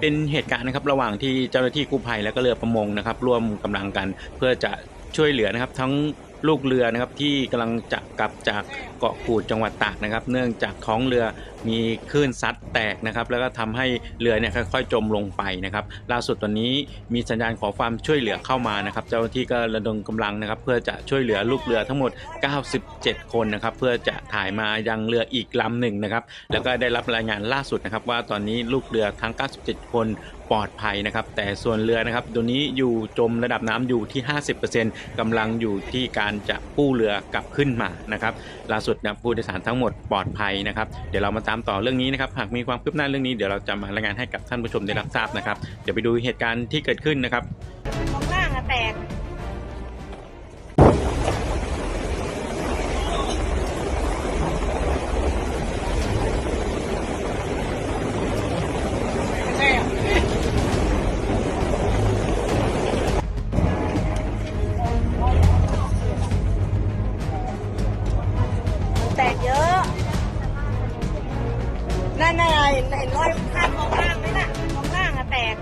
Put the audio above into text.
เป็นเหตุการณ์นะครับระหว่างที่เจ้าหน้าที่กู้ภัยและก็เรือประมงนะครับ ร่วมกำลังกันเพื่อจะช่วยเหลือนะครับ ทั้งลูกเรือนะครับที่กำลังจะกลับจากเกาะกูดจังหวัดตากนะครับ เนื่องจากท้องเรือมีคลื่นซัดแตกนะครับแล้วก็ทำให้เรือเนี่ยค่อยๆ จมลงไปนะครับล่าสุดตอนนี้มีสัญญาณขอความช่วยเหลือเข้ามานะครับเจ้าหน้าที่ก็ระดมกำลังนะครับเพื่อจะช่วยเหลือลูกเรือทั้งหมด 97 คนนะครับเพื่อจะถ่ายมายังเรืออีกลำหนึ่งนะครับแล้วก็ได้รับรายงานล่าสุดนะครับว่าตอนนี้ลูกเรือทั้ง 97 คนปลอดภัยนะครับแต่ส่วนเรือนะครับตัวนี้อยู่จมระดับน้ำอยู่ที่ 50%กำลังอยู่ที่การจะกู้เรือกลับขึ้นมานะครับล่าสุดนะผู้โดยสารทั้งหมดปลอดภัยนะครับเดี๋ยวเรามาตามต่อเรื่องนี้นะครับหากมีความคืบหน้าเรื่องนี้เดี๋ยวเราจะมารายงานให้กับท่านผู้ชมได้รับทราบนะครับเดี๋ยวไปดูเหตุการณ์ที่เกิดขึ้นนะครับของล่างอะแตก เหนเนรอยข้างตรงล่างไหมน่ะตรงล่างอะแตก